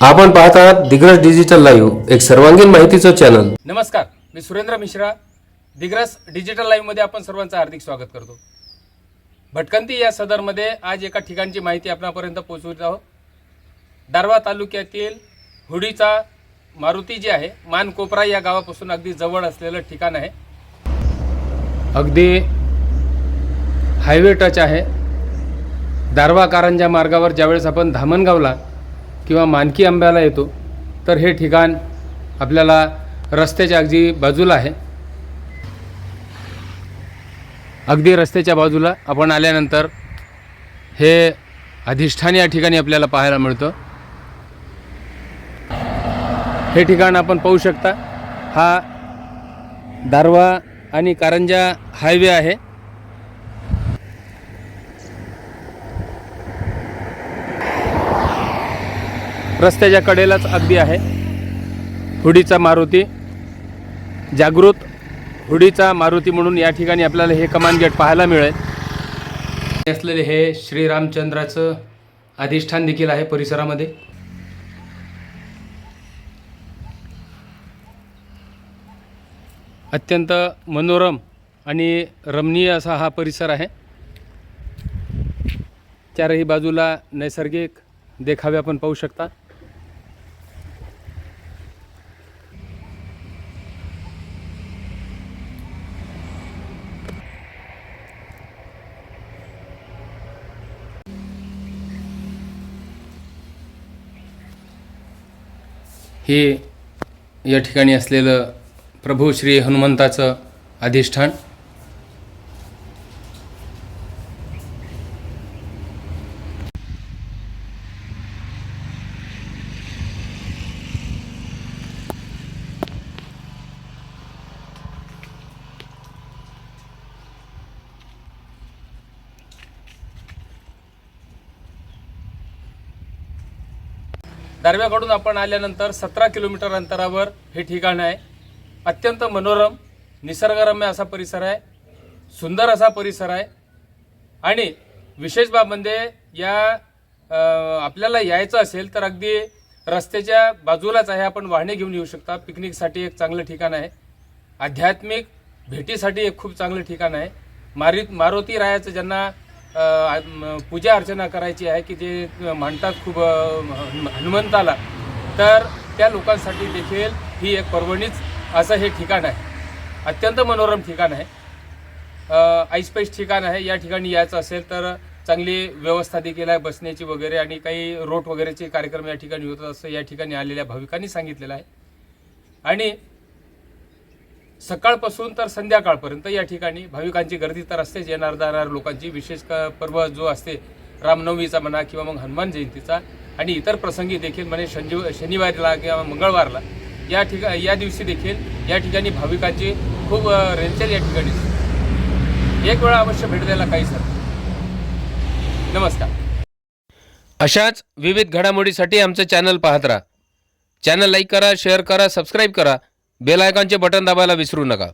आपण पाहत आहात दिग्रस डिजिटल लाईव्ह एक सर्वांगीण माहितीचं चॅनल नमस्कार मी सुरेंद्र मिश्रा. दिग्रस डिजिटल लाईव्हमध्ये आपण सर्वांचं हार्दिक स्वागत करतो. भटकंती या सदरमध्ये आज एका ठिकाणची माहिती आपणापर्यंत पोहोचवित आहोत. दारवा तालुक्यातील हुडीचा मारुती जी आहे मानकोपरा या गावापासून अगदी जवळ असलेलं ठिकाण आहे. अगदी हायवे टच आहे. दारवा कारंजा मार्गावर ज्यावेळेस आपण धामणगावला किंवा मानकी आंब्याला येतो तर हे ठिकाण आपल्याला रस्त्याच्या अगदी बाजूला आहे. अगदी रस्त्याच्या बाजूला आपण आल्यानंतर हे अधिष्ठान या ठिकाणी आपल्याला पाहायला मिळतं. हे ठिकाण आपण पाहू शकता. हा दारवा आणि कारंजा हायवे आहे. रस्त्याच्या कडेलाच अगदी आहे. हुडीचा मारुती जागृत हुडीचा मारुती म्हणून या ठिकाणी आपल्याला हे कमान गेट पाहायला मिळेल. असलेले हे श्रीरामचंद्राचं अधिष्ठान देखील आहे परिसरामध्ये. अत्यंत मनोरम आणि रमणीय असा हा परिसर आहे. चारही बाजूला नैसर्गिक देखावे आपण पाहू शकता. हे या ठिकाणी असलेलं प्रभू श्री हनुमंताचं अधिष्ठान दारव्याकडून आपण आल्यानंतर सतरा किलोमीटर अंतरावर हे ठिकाण आहे. अत्यंत मनोरम निसर्गरम्य असा परिसर आहे. सुंदर असा परिसर आहे. आणि विशेष बाब म्हणजे या आपल्याला यायचं असेल तर अगदी रस्त्याच्या बाजूलाच आहे. आपण वाहने घेऊन येऊ शकता. पिकनिकसाठी एक चांगलं ठिकाण आहे. आध्यात्मिक भेटीसाठी एक खूप चांगलं ठिकाण आहे. मारी मारुती रायाचं ज्यांना पूजा अर्चना करायची आहे की जे म्हणतात खूप हनु- हनुमंताला तर त्या लोकांसाठी देखील ही एक पर्वणीच असं हे ठिकाण आहे. अत्यंत मनोरम ठिकाण आहे. आईस्पेस ठिकाण आहे. या ठिकाणी यायचं असेल तर चांगली व्यवस्था देखील आहे बसण्याची वगैरे आणि काही रोट वगैरेचे कार्यक्रम या ठिकाणी होतात असं या ठिकाणी आलेल्या भाविकांनी सांगितलेलं आहे. आणि सकाळपासून तर संध्याकाळपर्यंत या ठिकाणी भाविकांची गर्दी तर असतेच. येणार जाणार लोकांची विशेष पर्व जो असते रामनवमीचा म्हणा किंवा मग हनुमान जयंतीचा आणि इतर प्रसंगी देखील म्हणजे शनिव शनिवारला किंवा मंगळवारला या ठिका या दिवशी देखील या ठिकाणी भाविकांची खूप अ, रेलचेल या ठिकाणी एक वेळा अवश्य भेट द्यायला काही सर नमस्कार. अशाच विविध घडामोडीसाठी आमचं चॅनल पाहत राहा. चॅनल लाईक करा शेअर करा सबस्क्राईब करा. बेल आयकॉनचे बटन दाबायला विसरू नका.